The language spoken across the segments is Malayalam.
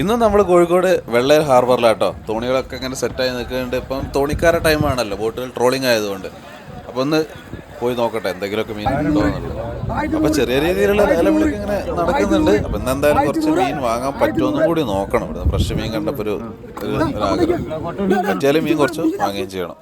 ഇന്ന് നമ്മൾ കോഴിക്കോട് വെള്ളേർ ഹാർബറിലാട്ടോ തോണികളൊക്കെ ഇങ്ങനെ സെറ്റായി നിൽക്കുന്നുണ്ട്. ഇപ്പം തോണിക്കാര ടൈമാണല്ലോ ബോട്ടുകൾ ട്രോളിംഗ് ആയതുകൊണ്ട്. അപ്പോൾ ഒന്ന് പോയി നോക്കട്ടെ എന്തെങ്കിലുമൊക്കെ മീൻ ഉണ്ടോ എന്നുള്ളത്. അപ്പോൾ ചെറിയ രീതിയിലുള്ള ലേലവിളിക്ക് ഇങ്ങനെ നടക്കുന്നുണ്ട്. അപ്പം ഇന്ന് എന്തായാലും കുറച്ച് മീൻ വാങ്ങാൻ പറ്റുമെന്നും കൂടി നോക്കണം. ഇവിടെ ഫ്രഷ് മീൻ കണ്ടപ്പോൾ ഒരു ഒരു ആഗ്രഹം പറ്റിയാലും മീൻ കുറച്ച് വാങ്ങുകയും ചെയ്യണം.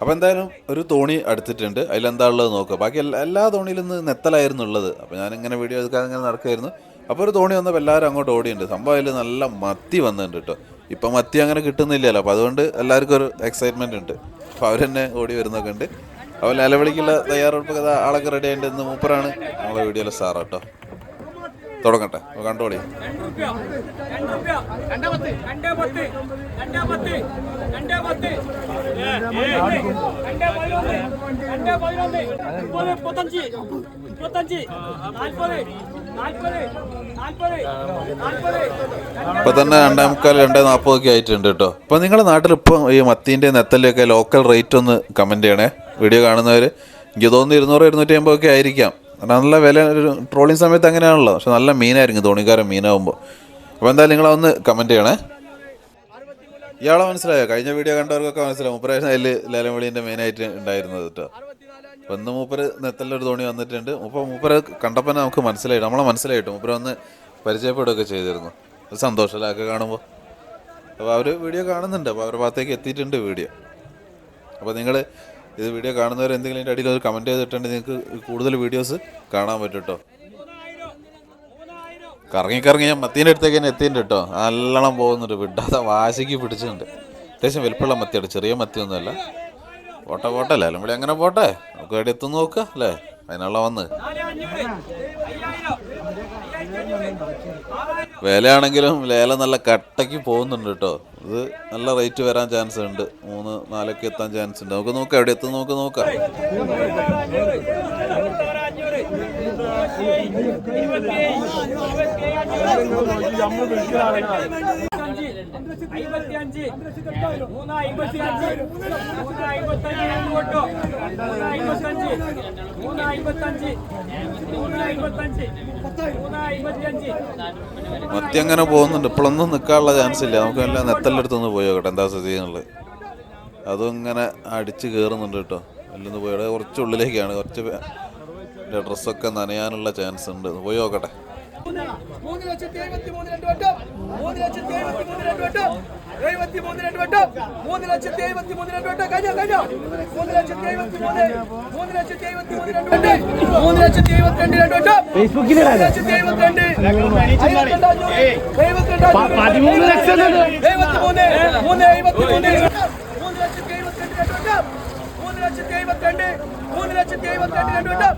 അപ്പോൾ എന്തായാലും ഒരു തോണി അടുത്തിട്ടുണ്ട്. അതിലെന്താ ഉള്ളത് നോക്കുക ബാക്കി എല്ലാ എല്ലാ തോണിയിലും ഇന്ന് നെത്തലായിരുന്നു ഉള്ളത്. അപ്പോൾ ഞാനിങ്ങനെ വീഡിയോ എടുക്കാൻ ഇങ്ങനെ നടക്കുമായിരുന്നു അപ്പോൾ ഒരു തോണി വന്നപ്പോൾ എല്ലാവരും അങ്ങോട്ട് ഓടിയുണ്ട് സംഭവം അതിൽ നല്ല മത്തി വന്നിട്ടുണ്ട് കേട്ടോ. ഇപ്പം മത്തി അങ്ങനെ കിട്ടുന്നില്ലല്ലോ. അപ്പോൾ അതുകൊണ്ട് എല്ലാവർക്കും ഒരു എക്സൈറ്റ്മെന്റ് ഉണ്ട്. അപ്പോൾ തന്നെ ഓടി വരുന്നൊക്കെ ഉണ്ട്. അപ്പോൾ നിലവിളിക്കുള്ള തയ്യാറെടുപ്പ് കഥ ആളൊക്കെ റെഡി ആയിട്ട് ഇന്ന് മൂപ്പറാണ് നമ്മളെ വീഡിയോയിലെ സാറ് കേട്ടോ. തുടങ്ങട്ടെ. കണ്ടോളി. ഇപ്പൊ തന്നെ രണ്ടേ മുക്കാൽ രണ്ടേ നാൽപ്പതൊക്കെ ആയിട്ടുണ്ട് കേട്ടോ. ഇപ്പൊ നിങ്ങളുടെ നാട്ടിൽ ഈ മത്തീന്റെ നെത്തലിയൊക്കെ ലോക്കൽ റേറ്റ് ഒന്ന് കമന്റ് ചെയ്യണേ. വീഡിയോ കാണുന്നവർ എനിക്ക് തോന്നുന്നു ഇരുന്നൂറ് ഇരുന്നൂറ്റി അമ്പത് ഒക്കെ ആയിരിക്കാം. നല്ല വില ഒരു ട്രോളിങ് സമയത്ത് അങ്ങനെയാണല്ലോ. പക്ഷെ നല്ല മീനായിരിക്കും തോണിക്കാരൻ മീനാവുമ്പോൾ. അപ്പോൾ എന്തായാലും നിങ്ങളൊന്ന് കമന്റ് ചെയ്യണേ. ഇയാളെ മനസ്സിലായോ? കഴിഞ്ഞ വീഡിയോ കണ്ടവർക്കൊക്കെ മനസ്സിലാവും. ഉപ്രാവശ്യം അതിൽ ലേലംവിളീന്റെ മെയിനായിട്ട് ഉണ്ടായിരുന്നത് കേട്ടോ അപ്പം ഇന്ന് മൂപ്പര് നെത്തലൊരു തോണി വന്നിട്ടുണ്ട്. മൂപ്പ മൂപ്പര് കണ്ടപ്പോൾ നമുക്ക് മനസ്സിലായി. നമ്മളെ മനസ്സിലായിട്ട്. മൂപ്പര് ഒന്ന് പരിചയപ്പെടുകയൊക്കെ ചെയ്തിരുന്നു. ഒരു സന്തോഷമല്ലേ ഒക്കെ കാണുമ്പോൾ അപ്പോൾ അവർ വീഡിയോ കാണുന്നുണ്ട്. അപ്പോൾ അവരുടെ ഭാഗത്തേക്ക് എത്തിയിട്ടുണ്ട് വീഡിയോ. അപ്പോൾ നിങ്ങൾ ഇത് വീഡിയോ കാണുന്നവർ എന്തെങ്കിലും ഇതിന്റെ അടിയിൽ ഒരു കമന്റ് ചെയ്തിട്ടുണ്ടെങ്കിൽ നിങ്ങൾക്ക് കൂടുതൽ വീഡിയോസ് കാണാൻ പറ്റും കേട്ടോ കറങ്ങി കറങ്ങി ഞാൻ മത്തീന്റെ അടുത്തേക്ക് തന്നെ എത്തിയിട്ടുണ്ട് കേട്ടോ നല്ലോണം പോകുന്നുണ്ട്. വിടാതെ വാശിക്ക് പിടിച്ചിട്ടുണ്ട്. അത്യാവശ്യം വലിപ്പമുള്ള മത്തിയാണ്. ചെറിയ മത്തിയൊന്നുമല്ല. പോട്ടെ പോട്ടെ അല്ലേ? അല്ലെങ്കിൽ അങ്ങനെ പോട്ടെ? നമുക്ക് എവിടെ എത്തും നോക്കുക അല്ലേ? അതിനുള്ള വന്ന്. വിലയാണെങ്കിലും ലേലം നല്ല കട്ടയ്ക്ക് പോകുന്നുണ്ട് കേട്ടോ. ഇത് നല്ല റേറ്റ് വരാൻ ചാൻസ് ഉണ്ട്. മൂന്ന് നാലൊക്കെ എത്താൻ ചാൻസ് ഉണ്ട്. നമുക്ക് നോക്കാം എവിടെ എത്തും നമുക്ക് നോക്കാം. മൂന്ന് മൂന്ന് മൂന്ന് മൂന്ന് മൂന്ന് മൂന്ന് അയ്പത്തിയഞ്ച് മത്തി അങ്ങനെ പോകുന്നുണ്ട് ഇപ്പോഴൊന്നും നിൽക്കാനുള്ള ചാൻസ് ഇല്ല നമുക്ക് എല്ലാം നെത്തല്ലെടുത്തൊന്ന് പോയോ കേട്ടോ എന്താ സ്ഥിതി എന്നുള്ളത് അതും ഇങ്ങനെ അടിച്ച് കയറുന്നുണ്ട് കേട്ടോ അല്ലൊന്ന് പോയി കുറച്ച് ഉള്ളിലേക്കാണ് കുറച്ച് ഡ്രസ്സൊക്കെ നനയാനുള്ള ചാൻസ് ഉണ്ട് പോയി നോക്കട്ടെ മൂന്ന് ലക്ഷത്തി എഴുപത്തി മൂന്ന് രണ്ട് വട്ടം മൂന്ന് ലക്ഷത്തി എഴുപത്തി മൂന്ന് രണ്ട് വട്ടം എഴുപത്തി മൂന്ന് രണ്ട് വട്ടം മൂന്ന് ലക്ഷത്തി എഴുപത്തി മൂന്ന് രണ്ട് വട്ടം കഴിഞ്ഞോ കഴിഞ്ഞോ മൂന്ന് ലക്ഷത്തി എഴുപത്തി മൂന്ന് മൂന്ന് ലക്ഷത്തി എഴുപത്തി മൂന്ന് രണ്ട് വട്ടം മൂന്ന് ലക്ഷത്തി എഴുപത്തിരണ്ട് രണ്ട് വട്ടം മൂന്ന് ലക്ഷത്തി എഴുപത്തിരണ്ട് എഴുപത്തിരണ്ട് അഞ്ഞൂറ് എഴുപത്തിരണ്ട് അഞ്ഞൂറ് പതിമൂന്ന് ലക്ഷം എഴുപത്തി മൂന്ന് മൂന്ന് എഴുപത്തി മൂന്ന് മൂന്ന് ലക്ഷത്തി എഴുപത്തിരണ്ട് രണ്ട് വട്ടം മൂന്ന് ലക്ഷത്തി എഴുപത്തിരണ്ട് മൂന്ന് ലക്ഷത്തി എഴുപത്തിരണ്ട് രണ്ട് വട്ടം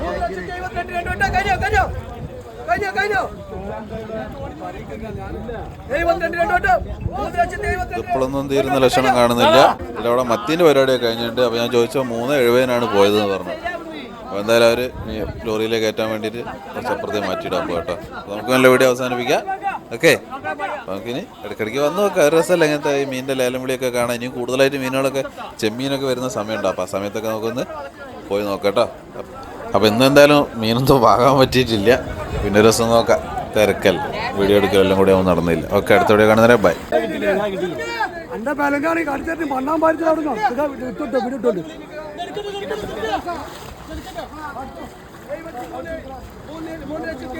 മൂന്ന് ലക്ഷത്തി എഴുപത്തിരണ്ട് രണ്ട് വട്ടം കഴിഞ്ഞോ കഴിഞ്ഞോ കഴിഞ്ഞോ കഴിഞ്ഞോ? ഇപ്പോഴൊന്നും തീരുന്ന ലക്ഷണം കാണുന്നില്ല. അല്ല അവിടെ മത്തിന്റെ പരിപാടിയൊക്കെ കഴിഞ്ഞിട്ടുണ്ട് അപ്പോൾ ഞാൻ ചോദിച്ചാൽ മൂന്ന് എഴുപതിനാണ് പോയതെന്ന് പറഞ്ഞു. അപ്പോൾ എന്തായാലും അവർ ലോറിയിലേക്ക് കയറ്റാൻ വേണ്ടിയിട്ട് കുറച്ച് അപ്പുറത്തെ മാറ്റിയിടാൻ പോകും കേട്ടോ. നമുക്ക് നല്ല വീഡിയോ അവസാനിപ്പിക്കാം. ഓക്കെ? നമുക്കിനി ഇടയ്ക്കിടയ്ക്ക് വന്ന് നോക്കാം. ഒരു രസമല്ല ഇങ്ങനത്തെ ഈ മീനിന്റെ ലേലം വിളിയൊക്കെ കാണാൻ. ഇനിയും കൂടുതലായിട്ട് മീനുകളൊക്കെ ചെമ്മീനൊക്കെ വരുന്ന സമയമുണ്ട്. അപ്പോൾ ആ സമയത്തൊക്കെ നമുക്കൊന്ന് പോയി നോക്കാം കേട്ടോ. അപ്പോൾ ഇന്ന് എന്തായാലും മീനൊന്നും വാങ്ങാൻ പറ്റിയിട്ടില്ല. പിന്നെ ഒരു ദിവസം നോക്കാം. തിരക്കൽ. വീഡിയോ എടുക്കലെല്ലാം കൂടി ഒന്നും നടന്നില്ല. ഓക്കെ അടുത്ത വീഡിയോ കാണുന്നവരെ ബൈ. എന്റെ പേലങ്കാണ് കളിച്ചിട്ട് മണ്ണാൻ പാലിച്ചു അവിടെ വിട്ടോ വിട്ടോണ്ട് മൂന്ന് മൂന്ന് ലക്ഷത്തി